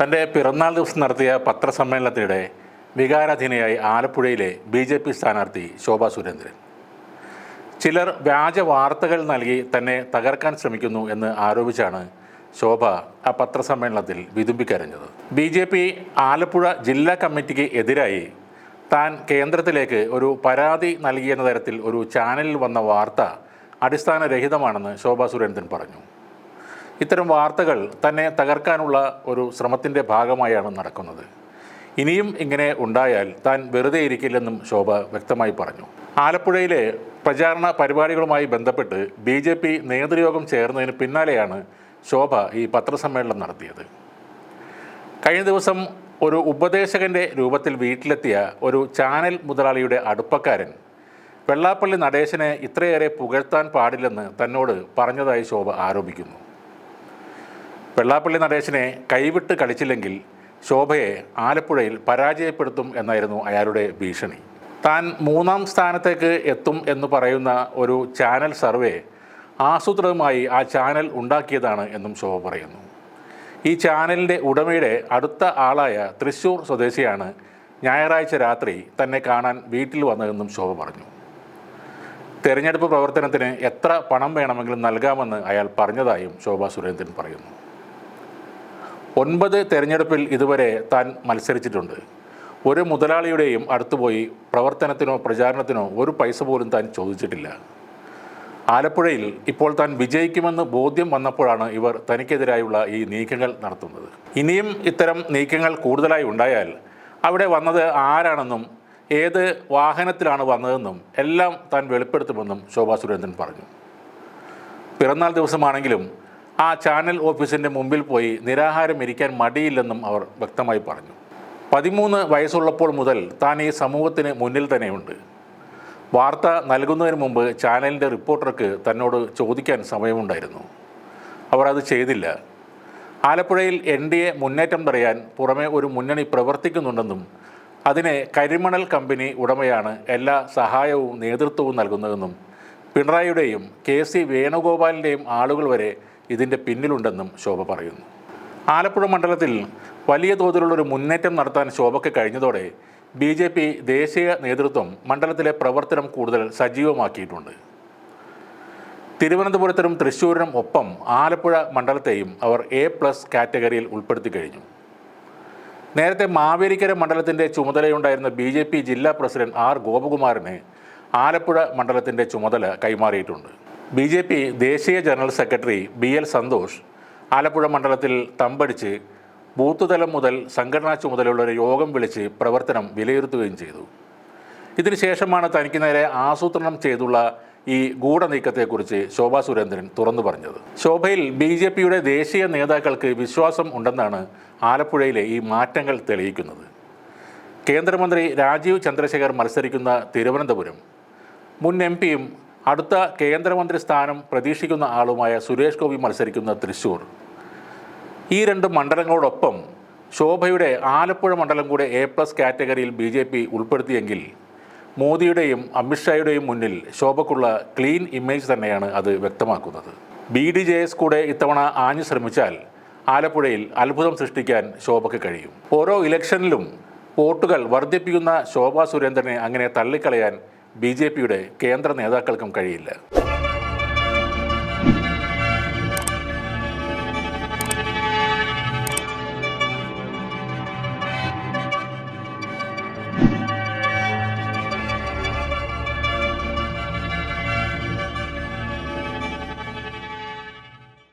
തന്റെ പിറന്നാൾ ദിവസം നടത്തിയ പത്രസമ്മേളനത്തിനിടെ വികാരാധീനയായി ആലപ്പുഴയിലെ ബി ജെ പി സ്ഥാനാർത്ഥി ശോഭാ സുരേന്ദ്രൻ. ചിലർ വ്യാജ വാർത്തകൾ നൽകി തന്നെ തകർക്കാൻ ശ്രമിക്കുന്നു എന്ന് ആരോപിച്ചാണ് ശോഭ ആ പത്രസമ്മേളനത്തിൽ വിതുമ്പിക്കരഞ്ഞത്. ബി ജെ പി ആലപ്പുഴ ജില്ലാ കമ്മിറ്റിക്ക് എതിരായി താൻ കേന്ദ്രത്തിലേക്ക് ഒരു പരാതി നൽകിയെന്ന തരത്തിൽ ഒരു ചാനലിൽ വന്ന വാർത്ത അടിസ്ഥാനരഹിതമാണെന്ന് ശോഭാ സുരേന്ദ്രൻ പറഞ്ഞു. ഇത്തരം വാർത്തകൾ തന്നെ തകർക്കാനുള്ള ഒരു ശ്രമത്തിന്റെ ഭാഗമായാണ് നടക്കുന്നത്. ഇനിയും ഇങ്ങനെ ഉണ്ടായാൽ താൻ വെറുതെ ഇരിക്കില്ലെന്നും ശോഭ വ്യക്തമായി പറഞ്ഞു. ആലപ്പുഴയിലെ പ്രചാരണ പരിപാടികളുമായി ബന്ധപ്പെട്ട് ബി ജെ പി നേതൃയോഗം ചേർന്നതിന് പിന്നാലെയാണ് ശോഭ ഈ പത്രസമ്മേളനം നടത്തിയത്. കഴിഞ്ഞ ദിവസം ഒരു ഉപദേശകന്റെ രൂപത്തിൽ വീട്ടിലെത്തിയ ഒരു ചാനൽ മുതലാളിയുടെ അടുപ്പക്കാരൻ വെള്ളാപ്പള്ളി നടേശനെ ഇത്രയേറെ പുകഴ്ത്താൻ പാടില്ലെന്ന് തന്നോട് പറഞ്ഞതായി ശോഭ ആരോപിക്കുന്നു. വെള്ളാപ്പള്ളി നടേശനെ കൈവിട്ട് കളിച്ചില്ലെങ്കിൽ ശോഭയെ ആലപ്പുഴയിൽ പരാജയപ്പെടുത്തും എന്നായിരുന്നു അയാളുടെ ഭീഷണി. താൻ മൂന്നാം സ്ഥാനത്തേക്ക് എത്തും എന്ന് പറയുന്ന ഒരു ചാനൽ സർവേ ആസൂത്രിതമായി ആ ചാനൽ ഉണ്ടാക്കിയതാണ് എന്നും ശോഭ പറയുന്നു. ഈ ചാനലിന്റെ ഉടമയുടെ അടുത്ത ആളായ തൃശ്ശൂർ സ്വദേശിയാണ് ഞായറാഴ്ച രാത്രി തന്നെ കാണാൻ വീട്ടിൽ വന്നതെന്നും ശോഭ പറഞ്ഞു. തെരഞ്ഞെടുപ്പ് പ്രവർത്തനത്തിന് എത്ര പണം വേണമെങ്കിലും നൽകാമെന്ന് അയാൾ പറഞ്ഞതായും ശോഭ സുരേന്ദ്രൻ പറയുന്നു. ഒൻപത് തെരഞ്ഞെടുപ്പിൽ ഇതുവരെ താൻ മത്സരിച്ചിട്ടുണ്ട്. ഒരു മുതലാളിയുടെയും അടുത്തുപോയി പ്രവർത്തനത്തിനോ പ്രചാരണത്തിനോ ഒരു പൈസ പോലും താൻ ചോദിച്ചിട്ടില്ല. ആലപ്പുഴയിൽ ഇപ്പോൾ താൻ വിജയിക്കുമെന്ന് ബോധ്യം വന്നപ്പോഴാണ് ഇവർ തനിക്കെതിരായുള്ള ഈ നീക്കങ്ങൾ നടത്തുന്നത്. ഇനിയും ഇത്തരം നീക്കങ്ങൾ കൂടുതലായി ഉണ്ടായാൽ അവിടെ വന്നത് ആരാണെന്നും ഏത് വാഹനത്തിലാണ് വന്നതെന്നും എല്ലാം താൻ വെളിപ്പെടുത്തുമെന്നും ശോഭാ സുരേന്ദ്രൻ പറഞ്ഞു. പിറന്നാൾ ദിവസമാണെങ്കിലും ആ ചാനൽ ഓഫീസിന്റെ മുമ്പിൽ പോയി നിരാഹാരം ഇരിക്കാൻ മടിയില്ലെന്നും അവർ വ്യക്തമായി പറഞ്ഞു. പതിമൂന്ന് വയസ്സുള്ളപ്പോൾ മുതൽ താൻ ഈ സമൂഹത്തിന് മുന്നിൽ തന്നെയുണ്ട്. വാർത്ത നൽകുന്നതിന് മുമ്പ് ചാനലിന്റെ റിപ്പോർട്ടർക്ക് തന്നോട് ചോദിക്കാൻ സമയമുണ്ടായിരുന്നു. അവർ അത് ചെയ്തില്ല. ആലപ്പുഴയിൽ എൻ ഡി എ മുന്നേറ്റം തടയാൻ പുറമെ ഒരു മുന്നണി പ്രവർത്തിക്കുന്നുണ്ടെന്നും അതിനെ കരിമണൽ കമ്പനി ഉടമയാണ് എല്ലാ സഹായവും നേതൃത്വവും നൽകുന്നതെന്നും പിണറായിയുടെയും കെ സി വേണുഗോപാലിന്റെയും ആളുകൾ വരെ ഇതിന്റെ പിന്നിലുണ്ടെന്നും ശോഭ പറയുന്നു. ആലപ്പുഴ മണ്ഡലത്തിൽ വലിയ തോതിലുള്ള ഒരു മുന്നേറ്റം നടത്താൻ ശോഭയ്ക്ക് കഴിഞ്ഞതോടെ ബി ജെ പി ദേശീയ നേതൃത്വം മണ്ഡലത്തിലെ പ്രവർത്തനം കൂടുതൽ സജീവമാക്കിയിട്ടുണ്ട്. തിരുവനന്തപുരത്തിനും തൃശ്ശൂരിനും ഒപ്പം ആലപ്പുഴ മണ്ഡലത്തെയും അവർ എ പ്ലസ് കാറ്റഗറിയിൽ ഉൾപ്പെടുത്തി കഴിഞ്ഞു. നേരത്തെ മാവേലിക്കര മണ്ഡലത്തിന്റെ ചുമതലയുണ്ടായിരുന്ന ബി ജെ പി ജില്ലാ പ്രസിഡന്റ് ആർ ഗോപകുമാറിന് ആലപ്പുഴ മണ്ഡലത്തിന്റെ ചുമതല കൈമാറിയിട്ടുണ്ട്. ബി ജെ പി ദേശീയ general secretary B L Santhosh Alappuzha മണ്ഡലത്തിൽ തമ്പടിച്ച് ബൂത്ത് തലം മുതൽ സംഘടനാ ചുമതലയുള്ള ഒരു യോഗം വിളിച്ച് പ്രവർത്തനം വിലയിരുത്തുകയും ചെയ്തു. ഇതിനുശേഷമാണ് തനിക്ക് നേരെ ആസൂത്രണം ചെയ്തുള്ള ഈ ഗൂഢനീക്കത്തെക്കുറിച്ച് ശോഭാ സുരേന്ദ്രൻ തുറന്നു പറഞ്ഞത്. ശോഭയിൽ ബി ജെ പിയുടെ ദേശീയ നേതാക്കൾക്ക് വിശ്വാസം ഉണ്ടെന്നാണ് ആലപ്പുഴയിലെ ഈ മാറ്റങ്ങൾ തെളിയിക്കുന്നത്. കേന്ദ്രമന്ത്രി രാജീവ് ചന്ദ്രശേഖർ മത്സരിക്കുന്ന തിരുവനന്തപുരം മുൻ എം പിയും അടുത്ത കേന്ദ്രമന്ത്രി സ്ഥാനം പ്രതീക്ഷിക്കുന്ന ആളുമായ സുരേഷ് ഗോപി മത്സരിക്കുന്ന തൃശൂർ. ഈ രണ്ട് മണ്ഡലങ്ങളോടൊപ്പം ശോഭയുടെ ആലപ്പുഴ മണ്ഡലം കൂടെ എ പ്ലസ് കാറ്റഗറിയിൽ ബി ജെ പി ഉൾപ്പെടുത്തിയെങ്കിൽ മോദിയുടെയും അമിത്ഷായുടെയും മുന്നിൽ ശോഭയ്ക്കുള്ള ക്ലീൻ ഇമേജ് തന്നെയാണ് അത് വ്യക്തമാക്കുന്നത്. ബി ഡി ജെ എസ് കൂടെ ഇത്തവണ ആഞ്ഞു ശ്രമിച്ചാൽ ആലപ്പുഴയിൽ അത്ഭുതം സൃഷ്ടിക്കാൻ ശോഭയ്ക്ക് കഴിയും. ഓരോ ഇലക്ഷനിലും വോട്ടുകൾ വർദ്ധിപ്പിക്കുന്ന ശോഭാ സുരേന്ദ്രനെ അങ്ങനെ തള്ളിക്കളയാൻ ബി ജെ പിയുടെ കേന്ദ്ര നേതാക്കൾക്കും കഴിയില്ല.